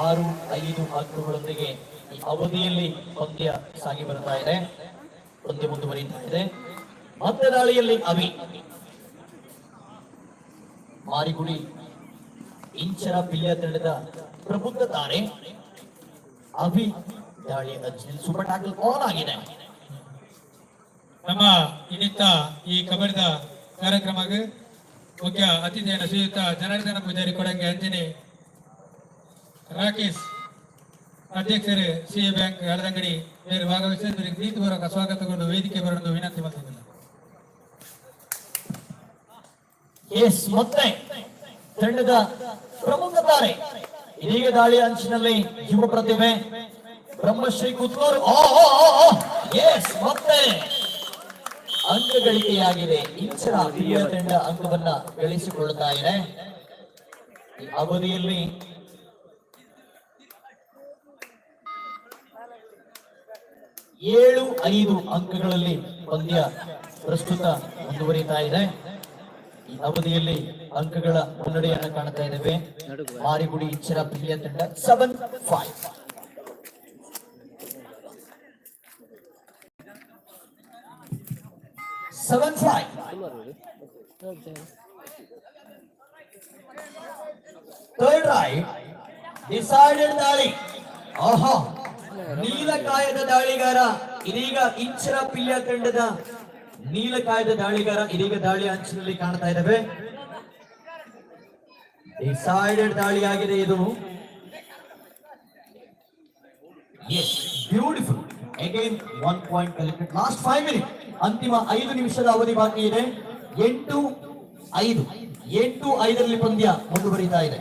ಆರು, ಐದು ಅಂಕಗಳೊಂದಿಗೆ ಈ ಅವಧಿಯಲ್ಲಿ ಪಂದ್ಯ ಸಾಗಿ ಬರ್ತಾ ಇದೆ. ಪಂದ್ಯ ಮುಂದುವರಿತಾ ಇದೆ. ಮತ್ತೆ ದಾಳಿಯಲ್ಲಿ ಅವಿ ಮಾರಿಗುಡಿ, ಇಂಚರ ಪಿಲ್ಯ ತಂಡದ ಪ್ರಬುದ್ಧ ತಾರೆ. ಅಭಿ ದಾಳಿಯ ಅಜ್ಜಿ ಸೂಪರ್ ಟ್ಯಾಕಲ್ ಆಗಿದೆ. ನಮ್ಮ ಇನ್ನಿತ್ತ ಈ ಕಬಡ್ಡಿದ ಕಾರ್ಯಕ್ರಮಕ್ಕೆ ಮುಖ್ಯ ಅತಿಥಿಯನ್ನು ಶ್ರೀಯುತ ಜನಾರ್ದನ ಪೂಜಾರಿ ಕೊಡಂಗೆ ಅಂಜನಿ ರಾಕೇಶ್ ಅಧ್ಯಕ್ಷರು ಸಿ ಬ್ಯಾಂಕ್ ಹಳದಂಗಡಿ ಬೇರೆ ಭಾಗವಹಿಸಿದ್ದರಿಗೆ ಪ್ರೀತಿಪೂರ್ವಕ ಸ್ವಾಗತಗೊಂಡು ವೇದಿಕೆ ಬರಲು ವಿನಂತಿ ಮಾಡ್ತಿದ್ದೇನೆ ಎಸ್ ಮತ್ತೆ ತಂಡದ ಪ್ರಮುಖ ತಾರೆ. ಇದೀಗ ದಾಳಿ ಅಂಚಿನಲ್ಲಿ ಯುವ ಪ್ರತಿಭೆ ಬ್ರಹ್ಮಶ್ರೀ ಕುತ್ಲೂರು. ಎಸ್ ಮತ್ತೆ ಅಂಕ ಗಳಿಕೆಯಾಗಿದೆ ಇಂಚರ ಹಿರಿಯ ತಂಡ ಅಂಕವನ್ನ ಗಳಿಸಿಕೊಳ್ಳುತ್ತಾ ಇದೆ. ಅವಧಿಯಲ್ಲಿ ಏಳು ಐದು ಅಂಕಗಳಲ್ಲಿ ಪಂದ್ಯ ಪ್ರಸ್ತುತ ಮುಂದುವರಿತಾ ಇದೆ. ಈ ಅವಧಿಯಲ್ಲಿ ಅಂಕಗಳ ಮುನ್ನಡೆಯನ್ನು ಕಾಣ್ತಾ ಇದ್ದೇವೆ. ಮಾರಿಗುಡಿ ಇಚ್ಚರ ಪ್ರಿಯ ತಂಡ seven five seven five decided ದಾಳಿ. ಆಹಾ. ನೀಲಕಾಯದ ದಾಳಿಗಾರ, ಇದೀಗ ಇಂಚರ ಪಿಲ್ಯ ತಂಡದ ನೀಲಕಾಯದ ದಾಳಿಗಾರ, ಇದೀಗ ದಾಳಿ ಅಂಚಿನಲ್ಲಿ ಕಾಣ್ತಾ ಇದ್ದಾವೆ ಡಿಸೈಡೆಡ್ ಆಗಿದೆ ಇದು. Beautiful again one point collected last five minute ಅಂತಿಮ ಐದು ನಿಮಿಷದ ಅವಧಿ ಬಾಕಿ ಇದೆ. ಎಂಟು ಐದು. ಎಂಟು ಐದರಲ್ಲಿ ಪಂದ್ಯ ಮುಂದುವರಿತಾ ಇದೆ.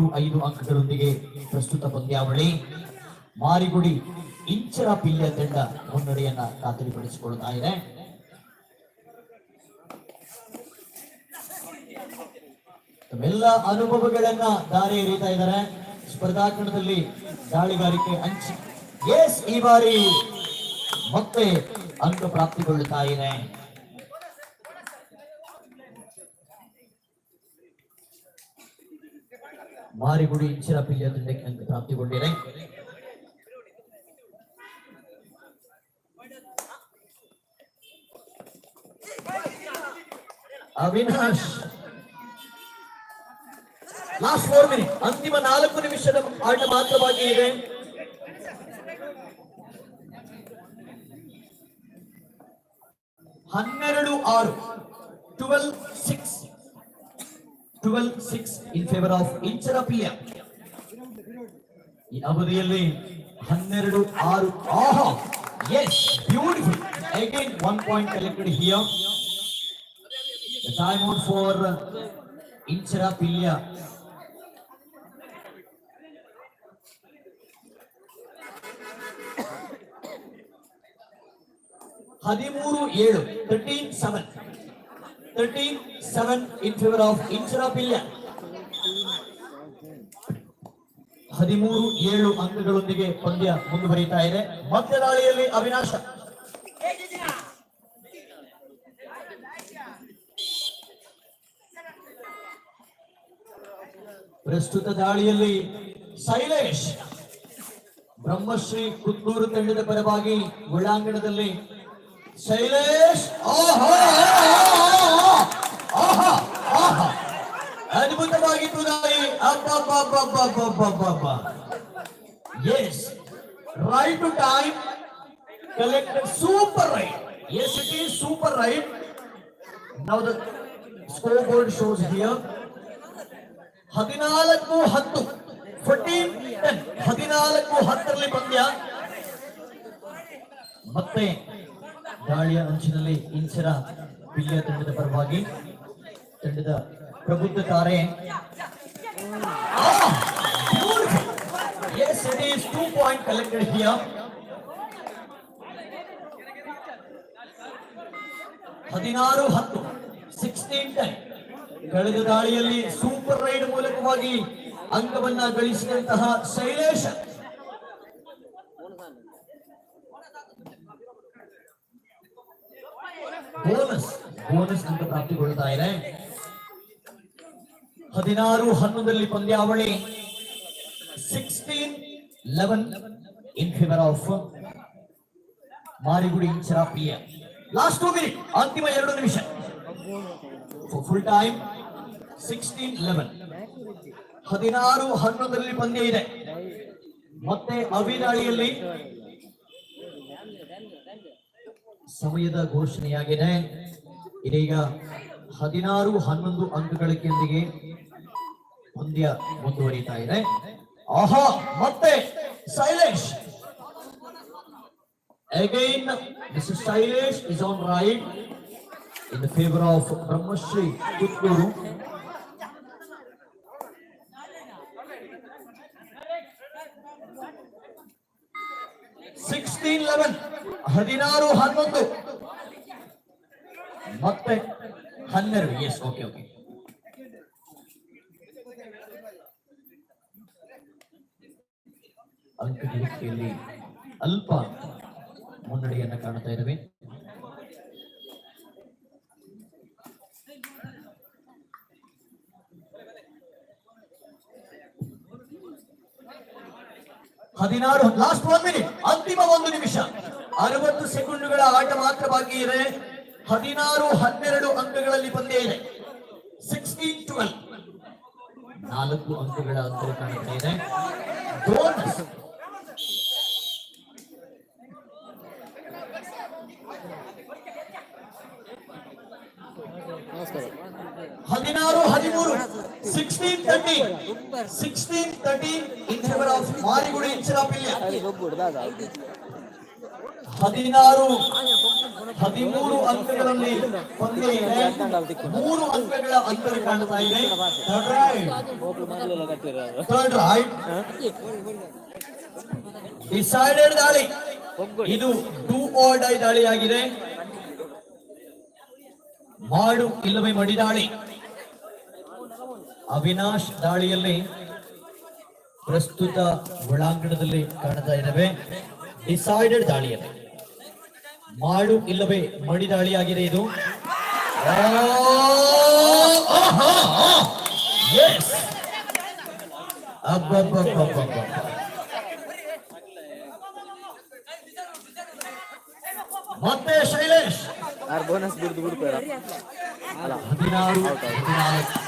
ಎಂಟು ಐದು ಅಂಕಗಳೊಂದಿಗೆ ಪ್ರಸ್ತುತ ಪಂದ್ಯಾವಳಿ. ಮಾರಿಗುಡಿ, ಇಂಚರ ಪಿಲ್ಯ ತಂಡ ಮುನ್ನಡೆಯನ್ನ ಖಾತರಿಪಡಿಸಿಕೊಳ್ತಾ ಇದೆ. ತಮ್ಮೆಲ್ಲ ಅನುಭವಗಳನ್ನ ದಾರಿ ಎರಿತಾ ಇದ್ದಾರೆ. ಸ್ಪರ್ಧಾಕಣದಲ್ಲಿ ದಾಳಿಗಾರಿಕೆ ಹಂಚಿ. ಎಸ್ ಈ ಬಾರಿ ಮತ್ತೆ ಅಂಕ ಪ್ರಾಪ್ತಿಗೊಳ್ಳುತ್ತಾ ಇದೆ. ಮಾರಿಗುಡಿ ಇಂಚಿರ ಪಿಲ್ಯ ತಂಡಕ್ಕೆ ಅಂಕ ಪ್ರಾಪ್ತಿಗೊಂಡಿದೆ ಅವಿನಾಶ್ ಲಾಸ್ಟ್ ಫೋರ್ ಮಿನಿಟ್ ಅಂತಿಮ ನಾಲ್ಕು ನಿಮಿಷದ ಆಟ ಮಾತ್ರ ಬಾಕಿ ಇದೆ ಹನ್ನೆರಡು ಆರು twelve six twelve six in favour of Inchara Pilya ಈ ಅವಧಿಯಲ್ಲಿ ಹನ್ನೆರಡು ಆರು ಆಹಾ yes beautiful again one point collected here The time out for Inchara Pilya. ಹದಿಮೂರು ಏಳು thirteen seven thirteen seven in favour of Inchara Pilya ಹದಿಮೂರು ಏಳು ಅಂಕಗಳೊಂದಿಗೆ ಪಂದ್ಯ ಮುಂದುವರಿತಾ ಇದೆ. ಮಧ್ಯ ದಾಳಿಯಲ್ಲಿ ಅವಿನಾಶ. ಪ್ರಸ್ತುತ ದಾಳಿಯಲ್ಲಿ ಶೈಲೇಶ್ ಬ್ರಹ್ಮಶ್ರೀ ಕುತ್ತೂರು ತಂಡದ ಪರವಾಗಿ ಒಳಾಂಗಣದಲ್ಲಿ ಶೈಲೇಶ್ ಆಹಾ ಆಹಾ ಆಹಾ ಅದ್ಭುತವಾಗಿತ್ತು ದಾಳಿ ಅಬ್ಬಬ್ಬಬ್ಬಬ್ಬಬ್ಬಬ್ಬಬ್ಬ yes right two time collected super right yes it is super right now the score board shows here ಹದಿನಾಲ್ಕು ಹತ್ತು ಫೋರ್ಟೀನ್ ಟೆನ್ ಹದಿನಾಲ್ಕು ಹತ್ತರಲ್ಲಿ ಪಂದ್ಯ ಮತ್ತೆ ದಾಳಿಯ ಅಂಚಿನಲ್ಲಿ ಇಂಚರ ಪಿಲ್ಯ ತಂಡದ ಪರವಾಗಿ ತಂಡದ ಪ್ರಬುದ್ಧ ತಾರೆ yes it is two point collected here ಹದಿನಾರು ಹತ್ತು ಸಿಕ್ಸ್ಟೀನ್ ಟೆನ್ ಕಳೆದ ದಾಳಿಯಲ್ಲಿ ಸೂಪರ್ ರೈಡ್ ಮೂಲಕವಾಗಿ ಅಂಕವನ್ನ ಗಳಿಸಿದಂತಹ ಶೈಲೇಶ. ಬೋನಸ್ ಬೋನಸ್ ಅಂಕ ಪ್ರಾಪ್ತಿಗೊಳ್ತಾ ಇದೆ. ಹದಿನಾರು ಹನ್ನೊಂದರಲ್ಲಿ ಪಂದ್ಯಾವಳಿ sixteen eleven in favour of Marigudi ಚರಾಪಿಯ last two minute ಅಂತಿಮ ಎರಡು ನಿಮಿಷ. ಫುಲ್ ಟೈಮ್ ಸಿಕ್ಸ್ಟೀನ್ ಲೆವೆನ್ ಹದಿನಾರು ಹನ್ನೊಂದರಲ್ಲಿ ಪಂದ್ಯ ಇದೆ. ಮತ್ತೆ ಅವಿದಾಳಿಯಲ್ಲಿ ಸಮಯದ ಘೋಷಣೆಯಾಗಿದೆ. ಇದೀಗ ಹದಿನಾರು ಹನ್ನೊಂದು ಅಂಕಗಳಿಕೆಯೊಂದಿಗೆ ಪಂದ್ಯ ಮುಂದುವರಿತಾ ಇದೆ ಆಹಾ ಮತ್ತೆ Shailesh Again, Mr. Shailesh is on right in the favor of Brahmashri Putguru. Sixteen eleven ಹದಿನಾರು ಹನ್ನೊಂದು ಮತ್ತೆ ಹನ್ನೆರಡು ಎಸ್ ಓಕೆ ಓಕೆ ಅಂಕ ಅಲ್ಪ ಮುನ್ನಡೆಯನ್ನು ಕಾಣ್ತಾ ಇದ್ದೇವೆ. ಹದಿನಾರು ಲಾಸ್ಟ್ ಒನ್ ಮಿನಿಟ್ ಅಂತಿಮ ಒಂದು ನಿಮಿಷ. ಅರವತ್ತು ಸೆಕೆಂಡುಗಳ ಆಟ ಮಾತ್ರ ಬಾಕಿ ಇದೆ. ಹದಿನಾರು, ಹನ್ನೆರಡು ಅಂಕಗಳಲ್ಲಿ ಪಂದ್ಯ ಇದೆ. ಸಿಕ್ಸ್ಟೀನ್ ಟ್ವೆಲ್ ನಾಲ್ಕು ಅಂಕಗಳ ಅಂತರ ಕಾಣ್ತಾ ಇದೆ ಹದಿನಾರು ಹದಿಮೂರು ಸಿಕ್ಸ್ಟೀನ್ ತರ್ಟಿ ಆಫ್ ಮಾರಿಗುಡಿ ಹದಿನಾರು, ಹದಿಮೂರು ಅಂಕಗಳಲ್ಲಿ ಮೂರು ಅಂಕಗಳ ಅಂತರ ಕಾಣ್ತಾ ಇದೆ. ಡಿಸೈಡೆಡ್ ದಾಳಿ. ಇದು ಟೂ ಆರ್ ಡೈ ದಾಳಿಯಾಗಿದೆ. ಮಾಡು ಇಲ್ಲವೇ ಮಡಿ ದಾಳಿ. ಅವಿನಾಶ್ ದಾಳಿಯಲ್ಲಿ ಪ್ರಸ್ತುತ ಒಳಾಂಗಣದಲ್ಲಿ ಕಾಣ್ತಾ ಇದ್ದಾವೆ. ಡಿಸೈಡೆಡ್ ದಾಳಿಯಲ್ಲಿ. ಮಾಡು ಇಲ್ಲವೇ ಮಡಿ ದಾಳಿಯಾಗಿದೆ ಇದು. ಮತ್ತೆ ಶೈಲೇಶ್. ಹದಿನಾರು ಹದಿನಾಲ್ಕು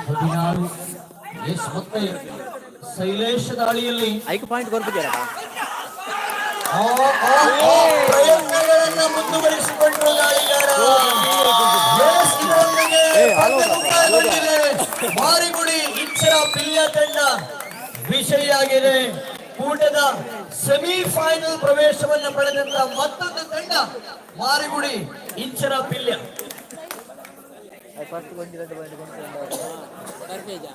ಹದಿನಾರು. ಎಸ್ ಮತ್ತೆ ಶೈಲೇಶ್ ದಾಳಿಯಲ್ಲಿ. ಐದು ಪಾಯಿಂಟ್ ಆ ಪ್ರಯತ್ನಗಳನ್ನ ಮುಂದುವರಿಸಿಕೊಂಡು ದಾಳಿಗಾರ. Yes, ಇದರೊಂದಿಗೆ ಪಂದ್ಯ ಮುಕ್ತಾಯಗೊಂಡಿದೆ. ಮಾರಿಗುಡಿ ಇಂಚರ ಪಿಲ್ಯ ತಂಡ ವಿಷಯಾಗಿದೆ ಕೂಟದ ಸೆಮಿಫೈನಲ್ ಪ್ರವೇಶವನ್ನು ಪಡೆದಂತ ಮತ್ತೊಂದು ತಂಡ ಮಾರಿಗುಡಿ ಇಂಚರ ಪಿಲ್ಯ ಫಸ್ಟ್ ಬಂದಿರೋದು ಪಾಯಿಂಟ್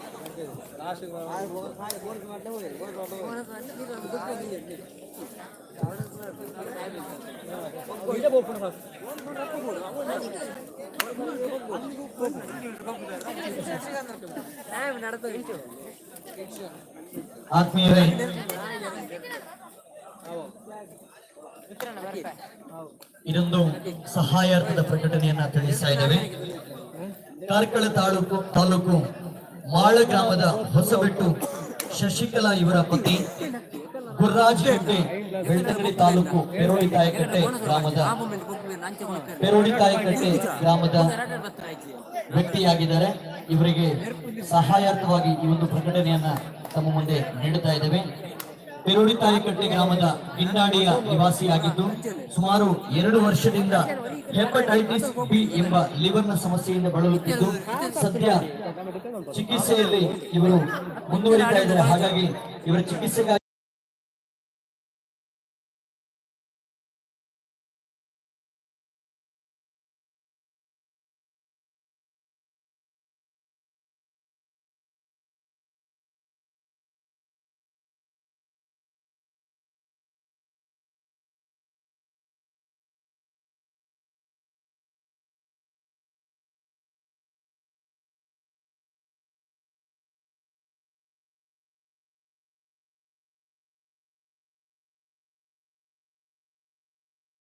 ಆತ್ಮೀಯರೇ ಇದೊಂದು ಸಹಾಯಾರ್ಥದ ಪ್ರಕಟಣೆಯನ್ನ ತಿಳಿಸ್ತಾ ಇದ್ದೇವೆ ಕಾರ್ಕಳ ತಾಲೂಕು ತಾಲೂಕು ಮಾಳ ಗ್ರಾಮದ ಹೊಸಬೆಟ್ಟು ಶಶಿಕಲಾ ಇವರ ಪತಿ ಗುರ್ರಾಜ್ ಹೆಗ್ಡೆ ಬೆಳ್ತಂಗಡಿ ತಾಲೂಕು ಪೆರೋಡಿ ತಾಯಕಟ್ಟೆ ಗ್ರಾಮದ ಪೆರೋಡಿ ತಾಯಕಟ್ಟೆ ಗ್ರಾಮದ ವ್ಯಕ್ತಿಯಾಗಿದ್ದಾರೆ. ಇವರಿಗೆ ಸಹಾಯಾರ್ಥವಾಗಿ ಈ ಒಂದು ಪ್ರಕಟಣೆಯನ್ನ ತಮ್ಮ ಮುಂದೆ ನೀಡುತ್ತಾ ಇದ್ದೇವೆ. ಪೆರೋಡಿ ತಾಯಿಕಟ್ಟೆ ಗ್ರಾಮದ ಗಿನ್ನಾಡಿಯ ನಿವಾಸಿಯಾಗಿದ್ದು, ಸುಮಾರು ಎರಡು ವರ್ಷದಿಂದ ಹೆಪಟೈಟಿಸ್ ಬಿ ಎಂಬ ಲಿವರ್ನ ಸಮಸ್ಯೆಯಿಂದ ಬಳಲುತ್ತಿದ್ದು, ಸದ್ಯ ಚಿಕಿತ್ಸೆಯಲ್ಲಿ ಇವರು ಮುಂದುವರಿತಾ ಇದ್ದಾರೆ. ಹಾಗಾಗಿ ಇವರ ಚಿಕಿತ್ಸೆಗಾಗಿ